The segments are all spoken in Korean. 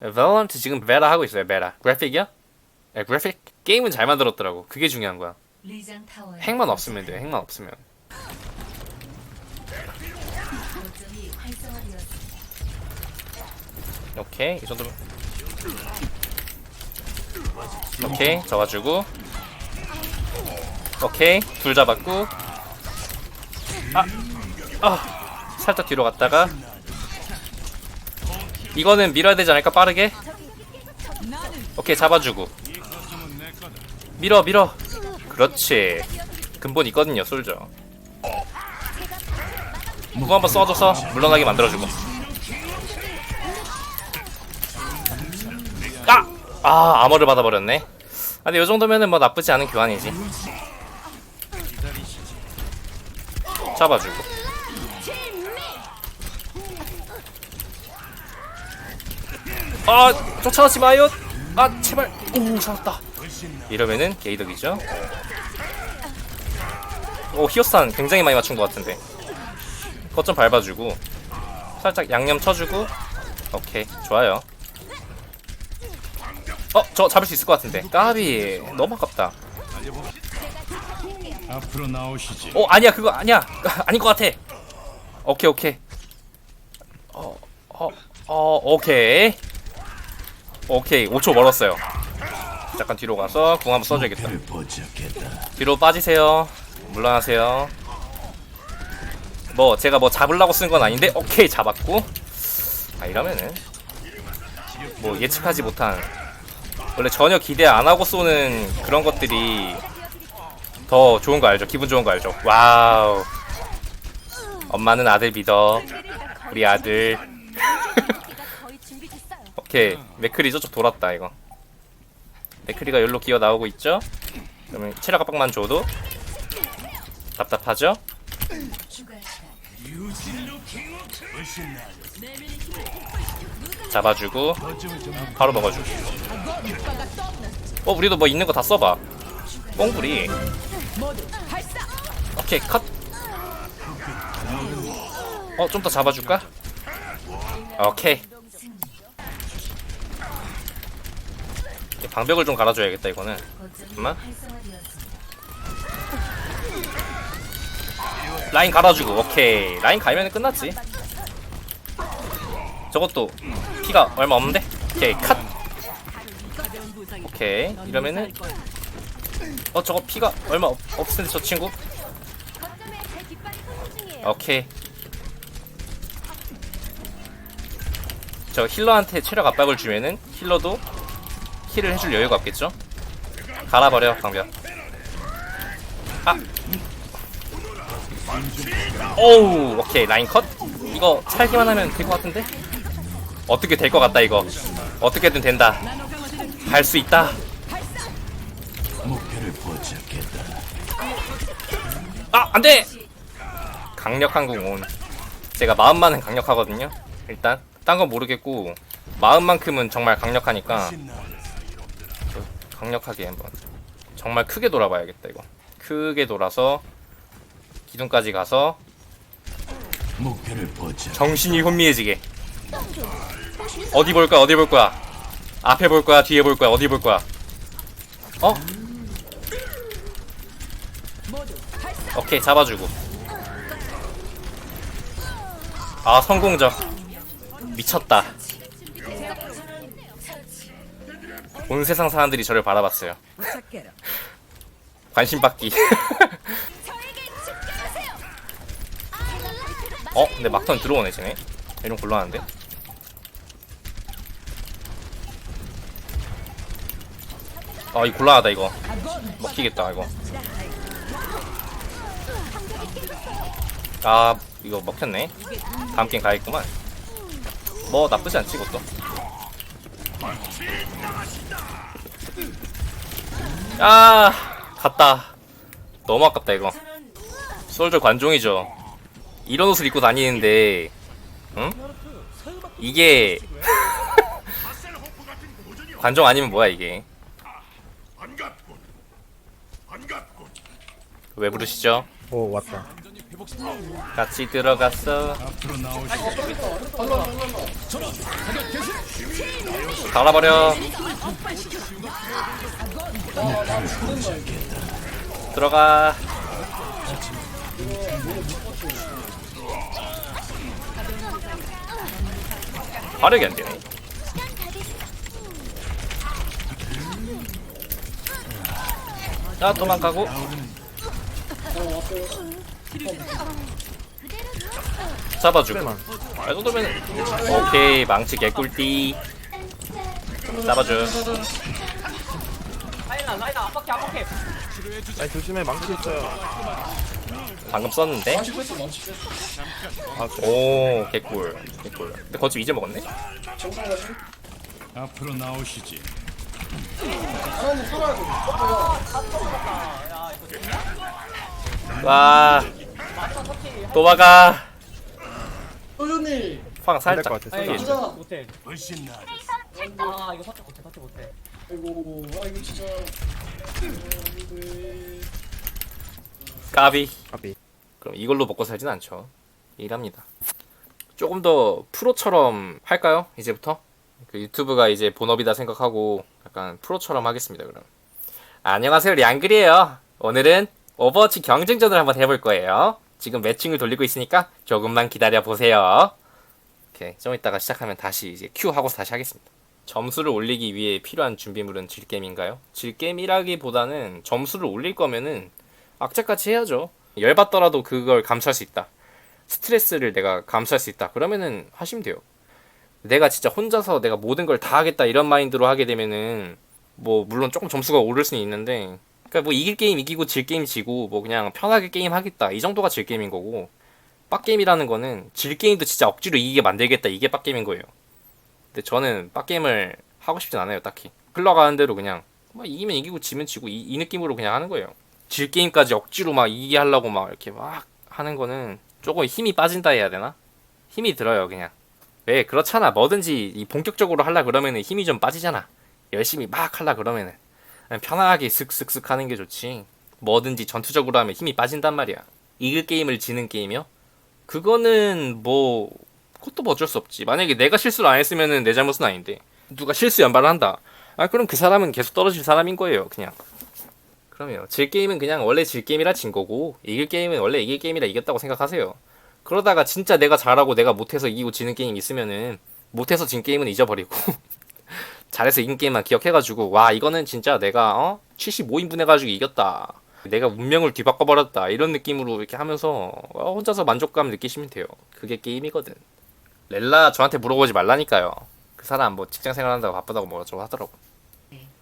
밸런트 지금 베라 하고 있어요. 베라. 그래픽이요? 네, 그래픽 게임은 잘 만들었더라고. 그게 중요한 거야. 핵만 없으면 돼요. 핵만 없으면. 오케이 이 정도면. 오케이 잡아주고. 오케이 둘 잡았고. 아, 아 살짝 뒤로 갔다가. 이거는 밀어야 되지 않을까 빠르게? 오케이 잡아주고. 밀어 밀어. 그렇지. 근본 있거든요 솔저. 무거 한번 써줘서 물러나게 만들어주고. 아! 아, 암호를 받아버렸네. 아, 근데 요 정도면은 뭐 나쁘지 않은 교환이지. 잡아주고. 아, 쫓아가지 마요! 아, 제발! 오, 잡았다. 이러면은 게이덕이죠. 오, 히오스탄 굉장히 많이 맞춘 것 같은데. 그것 좀 밟아주고. 살짝 양념 쳐주고. 오케이, 좋아요. 어, 저 잡을 수 있을 것 같은데. 까비. 너무 아깝다. 앞으로 나오시지. 어, 아니야. 그거 아니야. 아닌 것 같아. 오케이, 오케이. 어, 어, 어, 오케이. 오케이. 5초 멀었어요. 잠깐 뒤로 가서 궁 한번 써줘야겠다. 뒤로 빠지세요. 물러나세요. 뭐 제가 뭐 잡으려고 쓴 건 아닌데 오케이 잡았고 아 이러면은 뭐 예측하지 못한 원래 전혀 기대 안 하고 쏘는 그런 것들이 더 좋은 거 알죠? 기분 좋은 거 알죠? 와우 엄마는 아들 믿어 우리 아들 오케이 맥크리 저쪽 돌았다 이거 맥크리가 여기로 기어 나오고 있죠? 그러면 체력 압박만 줘도 답답하죠? 잡아주고 바로 먹어주고 어 우리도 뭐 있는 거 다 써봐 뽕불이 오케이 컷 어, 좀 더 잡아줄까? 오케이. 방벽을 좀 갈아줘야겠다, 이거는. 잠깐만. 라인 갈아주고, 오케이. 라인 갈면 끝났지. 저것도 피가 얼마 없는데? 오케이, 컷! 오케이. 이러면은. 어, 저거 피가 얼마 없, 없을 텐데, 저 친구? 오케이. 저 힐러한테 체력 압박을 주면은 힐러도 힐을 해줄 여유가 없겠죠? 갈아버려, 방벽. 아! 오우 오케이 라인 컷? 이거 살기만 하면 될 것 같은데? 어떻게 될 것 같다 이거. 어떻게든 된다. 할수 있다. 아 안돼! 강력한 궁온. 제가 마음만은 강력하거든요 일단. 딴 건 모르겠고 마음만큼은 정말 강력하니까. 저 강력하게 한번 정말 크게 돌아봐야겠다 이거 크게 돌아서 기둥까지 가서 목표를 포착. 정신이 혼미해지게. 어디 볼 거야? 어디 볼 거야? 앞에 볼 거야? 뒤에 볼 거야? 어디 볼 거야? 어? 오케이 잡아주고. 아 성공적. 미쳤다. 온 세상 사람들이 저를 바라봤어요. 관심 받기. 어? 근데 막턴 들어오네 쟤네 이런 곤란한데? 아 이거 곤란하다 이거 먹히겠다 이거 아 이거 먹혔네 다음 게임 가야겠구만 뭐 나쁘지 않지 이것도 아 갔다. 너무 아깝다 이거. 솔저 관종이죠. 이런 옷을 입고 다니는데 응? 이게 관종 아니면 뭐야 이게? 왜 부르시죠? 오 왔다 같이 들어갔어. 갈아버려. 들어가. 화력이 안 되네 자 도망가고 잡아주고. 이 정도면 오케이. 망치 개꿀띠. 잡아줘. 아니 조심해. 망치 있어요. 방금 썼는데? 오 개꿀. 개꿀. 근데 거치 이제 먹었네? 앞으로 나오시지. 와 도망가 소준이. 방 될것 살짝. 같아, 피해. 진짜. 못해. 훨씬 나. 아 이거 터치 못해 터치 못해. 아이고 아이고 진짜. 안돼 까비. 까비. 그럼 이걸로 먹고 살진 않죠. 일합니다. 조금 더 프로처럼 할까요? 이제부터? 그 유튜브가 이제 본업이다 생각하고 약간 프로처럼 하겠습니다 그럼. 안녕하세요 량글이에요. 오늘은 오버워치 경쟁전을 한번 해볼 거예요 지금 매칭을 돌리고 있으니까 조금만 기다려 보세요 오케이 좀 이따가 시작하면 다시 이제 큐 하고 다시 하겠습니다 점수를 올리기 위해 필요한 준비물은 질게임인가요? 질게임이라기보다는 점수를 올릴 거면은 악착같이 해야죠. 열받더라도 그걸 감수할 수 있다. 스트레스를 내가 감수할 수 있다. 그러면은 하시면 돼요. 내가 진짜 혼자서 내가 모든 걸 다 하겠다 이런 마인드로 하게 되면은 뭐 물론 조금 점수가 오를 수는 있는데 그러니까 뭐 이길 게임 이기고 질 게임 지고 뭐 그냥 편하게 게임 하겠다. 이 정도가 질 게임인 거고 빡게임이라는 거는 질 게임도 진짜 억지로 이기게 만들겠다. 이게 빡게임인 거예요. 근데 저는 빡게임을 하고 싶진 않아요 딱히. 흘러가는 대로 그냥 뭐 이기면 이기고 지면 지고 이, 이 느낌으로 그냥 하는 거예요. 질 게임까지 억지로 막 이기게 하려고 막 이렇게 막 하는 거는 조금 힘이 빠진다 해야 되나? 힘이 들어요 그냥. 왜 그렇잖아. 뭐든지 이 본격적으로 하려 그러면은 힘이 좀 빠지잖아. 열심히 막 하려 그러면은 편하게 슥슥슥 하는 게 좋지. 뭐든지 전투적으로 하면 힘이 빠진단 말이야. 이길 게임을 지는 게임이요? 그거는 뭐 그것도 뭐 어쩔 수 없지. 만약에 내가 실수를 안 했으면은 내 잘못은 아닌데. 누가 실수 연발을 한다. 아 그럼 그 사람은 계속 떨어질 사람인 거예요 그냥. 그럼요. 질 게임은 그냥 원래 질 게임이라 진 거고 이길 게임은 원래 이길 게임이라 이겼다고 생각하세요. 그러다가 진짜 내가 잘하고 내가 못해서 이기고 지는 게임 있으면은 못해서 진 게임은 잊어버리고 잘해서 이긴 게임만 기억해가지고 와 이거는 진짜 내가 어 75인분 해가지고 이겼다. 내가 운명을 뒤바꿔 버렸다 이런 느낌으로 이렇게 하면서 어, 혼자서 만족감 느끼시면 돼요. 그게 게임이거든. 렐라 저한테 물어보지 말라니까요. 그 사람 뭐 직장 생활한다고 바쁘다고 뭐라고 하더라고.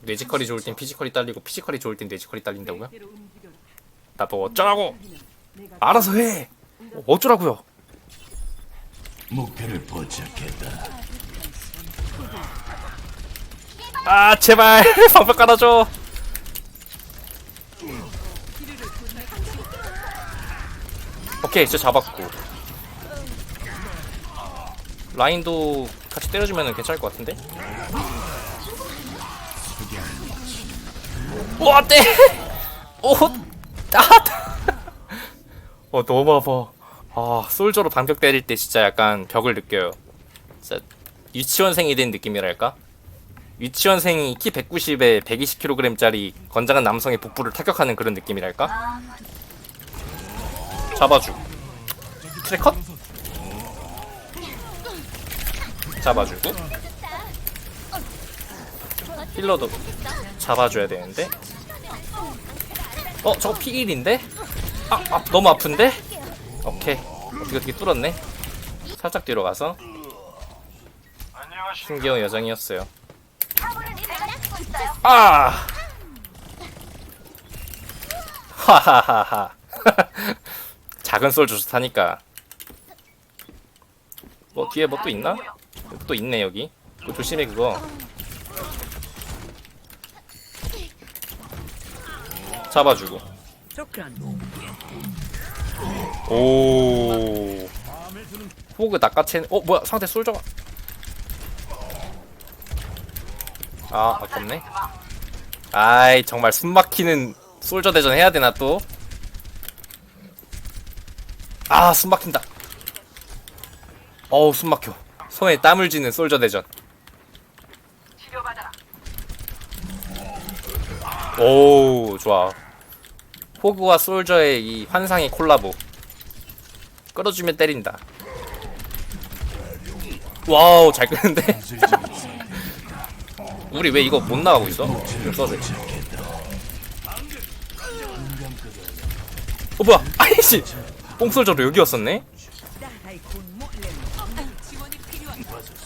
뇌지컬이 좋을 땐 피지컬이 딸리고 피지컬이 좋을 땐 뇌지컬이 딸린다고요? 나뭐 어쩌라고? 알아서 해. 어, 어쩌라고요? 목표를 포착했다. 아 제발 방벽 깔아줘. 오케이 저 잡았고 라인도 같이 때려주면 괜찮을 것 같은데? 오 안돼! 오! 아! 어 너무 아파 아 솔저로 방벽 때릴 때 진짜 약간 벽을 느껴요 진짜 유치원생이 된 느낌이랄까? 유치원생이 키 190에 120kg짜리 건장한 남성의 북부를 타격하는 그런 느낌이랄까? 잡아주고 트래컷? 잡아주고 힐러도 잡아줘야 되는데 어 저거 P1인데? 아, 아 너무 아픈데? 오케이 어떻게 어떻게 뚫었네 살짝 뒤로 가서 신기한 여정이었어요 아. 하하하하. 작은 솔 좋다니까. 뭐 뒤에 뭐 또 있나? 또 있네 여기. 그거 조심해 그거. 잡아주고. 오. 호그 낚아채 어 뭐야 상대 솔저가 아 아깝네 아이 정말 숨막히는 솔저 대전 해야 되나 또 아, 숨 막힌다. 어우, 숨 막혀. 손에 땀을 쥐는 솔저 대전. 오, 좋아. 호그와 솔저의 이 환상의 콜라보. 끌어주면 때린다. 와우, 잘 끄는데? 우리 왜 이거 못 나가고 있어? 좀 써줘. 어, 뭐야? 아이씨! 뽕솔저로 여기였었네?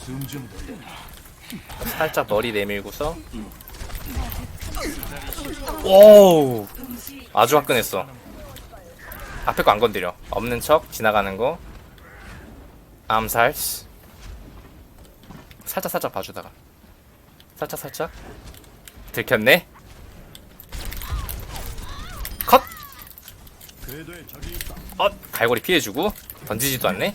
숨좀 살짝 머리 내밀고서 오 아주 화끈했어 앞에 거 안 건드려 없는 척 지나가는 거 암살 살짝 살짝 봐주다가 살짝 살짝. 들켰네. 컷. 어, 갈고리 피해주고 던지지도 않네.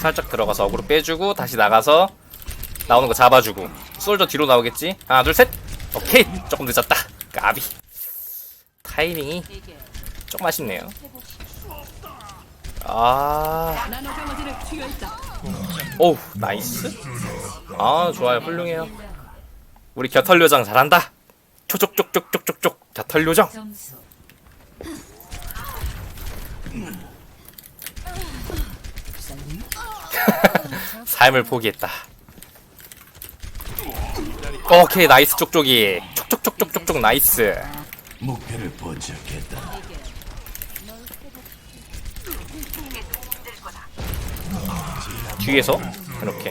살짝 들어가서 어그로 빼주고 다시 나가서 나오는 거 잡아주고. 솔저 뒤로 나오겠지? 하나 둘 셋! 오케이! 조금 늦었다. 까비. 타이밍이 조금 아쉽네요. 아. 오우 나이스. 아 좋아요. 훌륭해요. 우리 겨털요정 잘한다. 초족족족족족족. 겨털요정. 삶을 포기했다. 오케이 나이스 쪽쪽이. 촉촉촉촉촉촉 나이스. 목표를 포착했다. 뒤에서 이렇게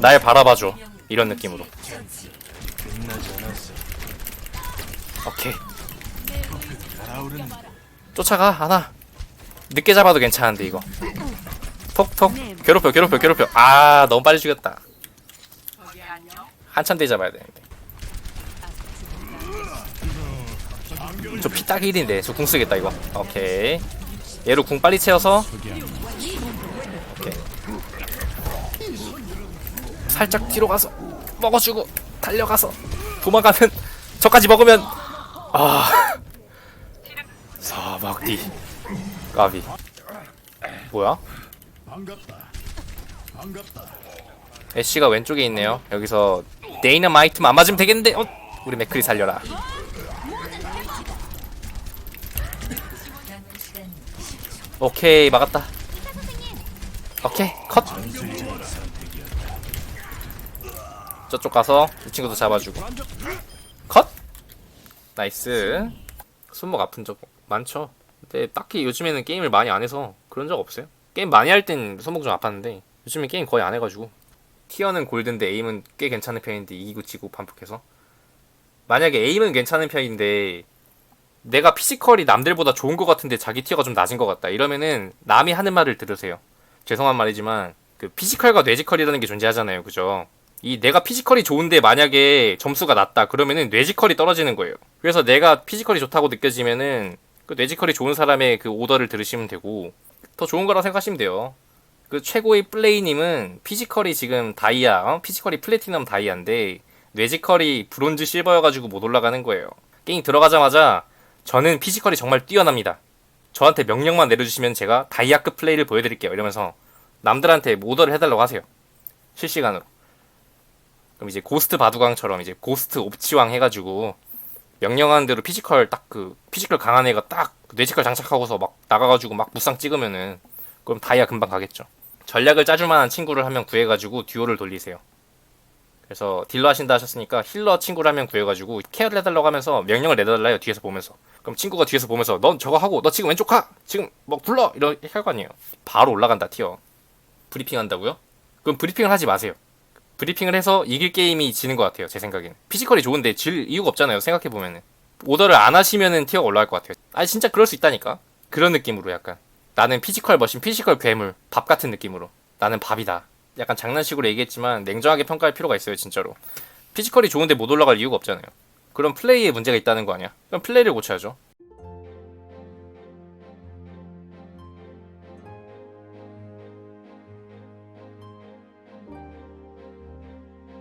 날 바라봐줘. 이런 느낌으로. 오케이. 쫓아가 하나. 늦게 잡아도 괜찮은데 이거. 톡톡. 괴롭혀 괴롭혀 괴롭혀. 아 너무 빨리 죽였다. 한참 뒤에 잡아야 되는데. 저 피 딱 1인데 저 궁 쓰겠다 이거. 오케이. 얘로 궁 빨리 채워서 오케이 살짝 뒤로 가서 먹어주고 달려가서 도망가는 저까지 먹으면 아 사막디 까비. 뭐야? 애쉬가 왼쪽에 있네요. 여기서 데이너마이트만 안 맞으면 되겠는데 어? 우리 맥크리 살려라. 오케이 막았다. 오케이 컷 저쪽 가서 이 친구도 잡아주고. 컷! 나이스. 손목 아픈 적 많죠. 근데 딱히 요즘에는 게임을 많이 안 해서 그런 적 없어요. 게임 많이 할 땐 손목 좀 아팠는데 요즘엔 게임 거의 안 해가지고. 티어는 골드인데 에임은 꽤 괜찮은 편인데 이기고 지고 반복해서. 만약에 에임은 괜찮은 편인데 내가 피지컬이 남들보다 좋은 것 같은데 자기 티어가 좀 낮은 것 같다. 이러면은 남이 하는 말을 들으세요. 죄송한 말이지만 그 피지컬과 뇌지컬이라는 게 존재하잖아요. 그죠 이 내가 피지컬이 좋은데 만약에 점수가 낮다 그러면은 뇌지컬이 떨어지는 거예요 그래서 내가 피지컬이 좋다고 느껴지면은 그 뇌지컬이 좋은 사람의 그 오더를 들으시면 되고 더 좋은 거라고 생각하시면 돼요 그 최고의 플레이님은 피지컬이 지금 다이아 어? 피지컬이 플래티넘 다이아인데 뇌지컬이 브론즈 실버여가지고 못 올라가는 거예요 게임 들어가자마자 저는 피지컬이 정말 뛰어납니다. 저한테 명령만 내려주시면 제가 다이아급 플레이를 보여드릴게요. 이러면서 남들한테 모더를 해달라고 하세요. 실시간으로. 그럼 이제 고스트 바두강처럼 이제 고스트 옵치왕 해가지고 명령하는 대로 피지컬 딱 그 피지컬 강한 애가 딱 뇌지컬 장착하고서 막 나가가지고 막 무쌍 찍으면은 그럼 다이아 금방 가겠죠. 전략을 짜줄 만한 친구를 한 명 구해가지고 듀오를 돌리세요. 그래서 딜러 하신다 하셨으니까 힐러 친구를 한 명 구해가지고 케어를 해달라고 하면서 명령을 내달라요 뒤에서 보면서 그럼 친구가 뒤에서 보면서 넌 저거 하고 너 지금 왼쪽 가 지금 뭐 불러 이렇게 할거 아니에요 바로 올라간다 티어 브리핑 한다고요? 그럼 브리핑을 하지 마세요 브리핑을 해서 이길 게임이 지는 것 같아요 제 생각엔. 피지컬이 좋은데 질 이유가 없잖아요 생각해보면은. 오더를 안 하시면은 티어가 올라갈 것 같아요. 아니 진짜 그럴 수 있다니까? 그런 느낌으로 약간. 나는 피지컬 머신 피지컬 괴물 밥 같은 느낌으로. 나는 밥이다. 약간 장난식으로 얘기했지만 냉정하게 평가할 필요가 있어요 진짜로. 피지컬이 좋은데 못 올라갈 이유가 없잖아요. 그럼 플레이에 문제가 있다는 거 아니야? 그럼 플레이를 고쳐야죠